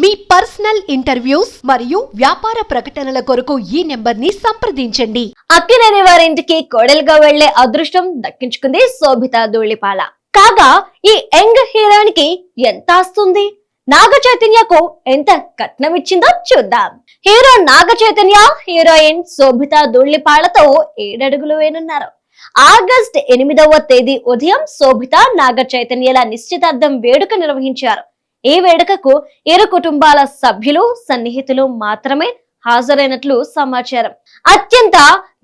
మీ personal interviews మరియు వ్యాపార ప్రకటనల కొరకు ఈ నెంబర్ని సంప్రదించండి. అక్కినేని వారింటికి కోడలుగా వెళ్ళే అదృష్టం దక్కించుకుంది శోభిత ధూళిపాల. కాగా ఈ యంగ్ హీరోయిన్కి ఎంత వస్తుంది నాగ చైతన్యకు ఎంత కట్నం ఇచ్చిందో చూద్దాం. హీరో నాగ చైతన్య హీరోయిన్ శోభిత ధూళిపాలతో ఏడడుగులు వేనున్నారు. ఆగస్ట్ ఎనిమిదవ తేదీ ఉదయం శోభిత నాగ చైతన్యల నిశ్చితార్థం వేడుక నిర్వహించారు. ఈ వేడుకకు ఇరు కుటుంబాల సభ్యులు సన్నిహితులు మాత్రమే హాజరైనట్లు సమాచారం. అత్యంత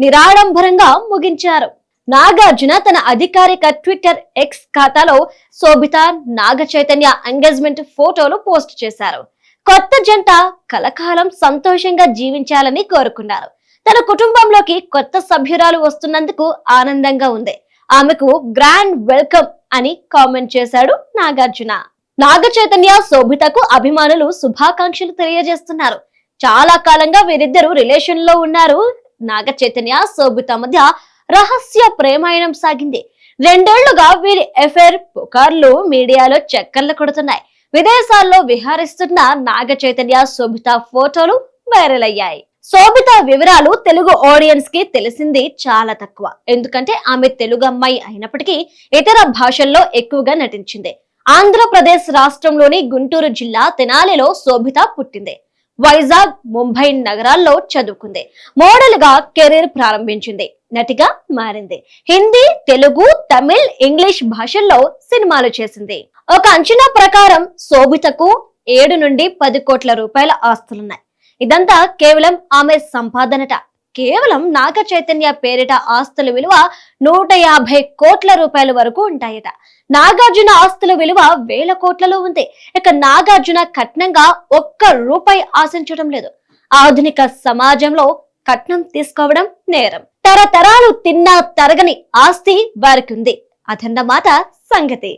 నిరాడంబరంగా ముగించారు. నాగార్జున తన అధికారిక ట్విట్టర్ ఎక్స్ ఖాతాలో శోభిత నాగ చైతన్య ఎంగేజ్మెంట్ ఫోటోలు పోస్ట్ చేశారు. కొత్త జంట కలకాలం సంతోషంగా జీవించాలని కోరుకున్నారు. తన కుటుంబంలోకి కొత్త సభ్యురాలు వస్తున్నందుకు ఆనందంగా ఉంది. ఆమెకు గ్రాండ్ వెల్కమ్ అని కామెంట్ చేశాడు నాగార్జున. నాగ చైతన్య శోభితకు అభిమానులు శుభాకాంక్షలు తెలియజేస్తున్నారు. చాలా కాలంగా వీరిద్దరూ రిలేషన్లో ఉన్నారు. నాగ చైతన్య శోభిత మధ్య రహస్య ప్రేమాయణం సాగింది. రెండేళ్ళుగా వీరి ఎఫైర్ పుకార్లు మీడియాలో చక్కర్లు కొడుతున్నాయి. విదేశాల్లో విహారిస్తున్న నాగ చైతన్య శోభిత ఫోటోలు వైరల్ అయ్యాయి. శోభిత వివరాలు తెలుగు ఆడియన్స్కి తెలిసింది చాలా తక్కువ. ఎందుకంటే ఆమె తెలుగు అమ్మాయి అయినప్పటికీ ఇతర భాషల్లో ఎక్కువగా నటించింది. ఆంధ్రప్రదేశ్ రాష్ట్రంలోని గుంటూరు జిల్లా తెనాలిలో శోభిత పుట్టింది. వైజాగ్ ముంబై నగరాల్లో చదువుకుంది. మోడల్గా కెరీర్ ప్రారంభించింది. నటిగా మారింది. హిందీ తెలుగు తమిళ్ ఇంగ్లీష్ భాషల్లో సినిమాలు చేసింది. ఒక అంచనా ప్రకారం శోభితకు ఏడు నుండి పది కోట్ల రూపాయల ఆస్తులున్నాయి. ఇదంతా కేవలం ఆమె సంపాదనట. కేవలం నాగ చైతన్య పేరిట ఆస్తుల విలువ నూట యాభై కోట్ల రూపాయల వరకు ఉంటాయట. నాగార్జున ఆస్తుల విలువ వేల కోట్లలో ఉంది. ఇక నాగార్జున కట్నంగా ఒక్క రూపాయి ఆశించడం లేదు. ఆధునిక సమాజంలో కట్నం తీసుకోవడం నేరం. తరతరాలు తిన్నా తరగని ఆస్తి వారికి ఉంది అదన్నమాట సంగతి.